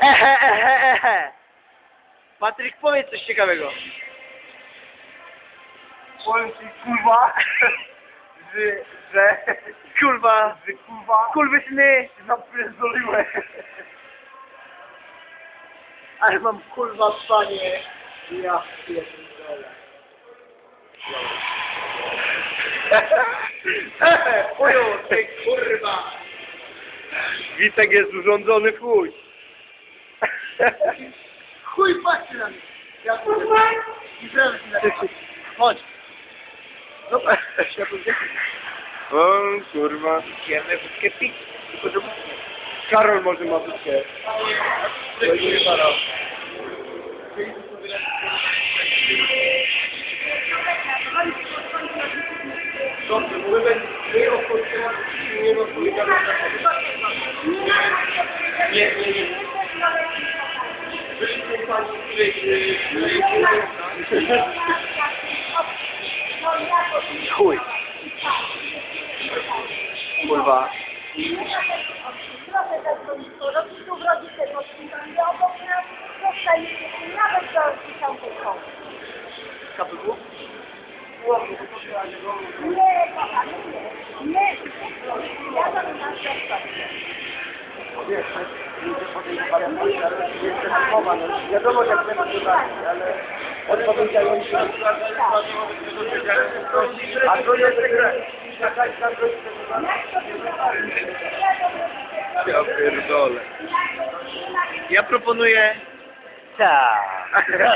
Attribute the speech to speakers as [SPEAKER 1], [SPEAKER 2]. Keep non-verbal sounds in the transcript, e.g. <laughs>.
[SPEAKER 1] Ehe, ehe, ehe. Patryk, powiedz coś ciekawego.
[SPEAKER 2] Powiem ci kurwa, że, że,
[SPEAKER 1] Kurwa,
[SPEAKER 2] że kurwa,
[SPEAKER 1] kurwysyny.
[SPEAKER 2] napierdoliłem.
[SPEAKER 1] Ale mam kurwa panie. Ja pierdolę. Chuju, ty kurwa.
[SPEAKER 2] Witek jest urządzony w chuj.
[SPEAKER 1] Chuj patrzy na mnie. Ja I teraz na Chodź. Zobacz, światło gdzie?
[SPEAKER 2] O kurwa.
[SPEAKER 1] Jemy wszystkie piki. Tylko żeby...
[SPEAKER 2] Karol może ma być
[SPEAKER 1] To nie Karol.
[SPEAKER 2] Dobrze, bo my my odpoczynamy, nie odpowiadamy na pani, której,
[SPEAKER 1] Chuj. Kurwa. Kapyku?
[SPEAKER 3] Nie, kochany, nie. Nie, ja tam na światło.
[SPEAKER 2] Wiadomo, jak będą pytać, ale odpowiedziałem się. A to jest Ja pierdolę.
[SPEAKER 1] Ja proponuję... Tak. <laughs>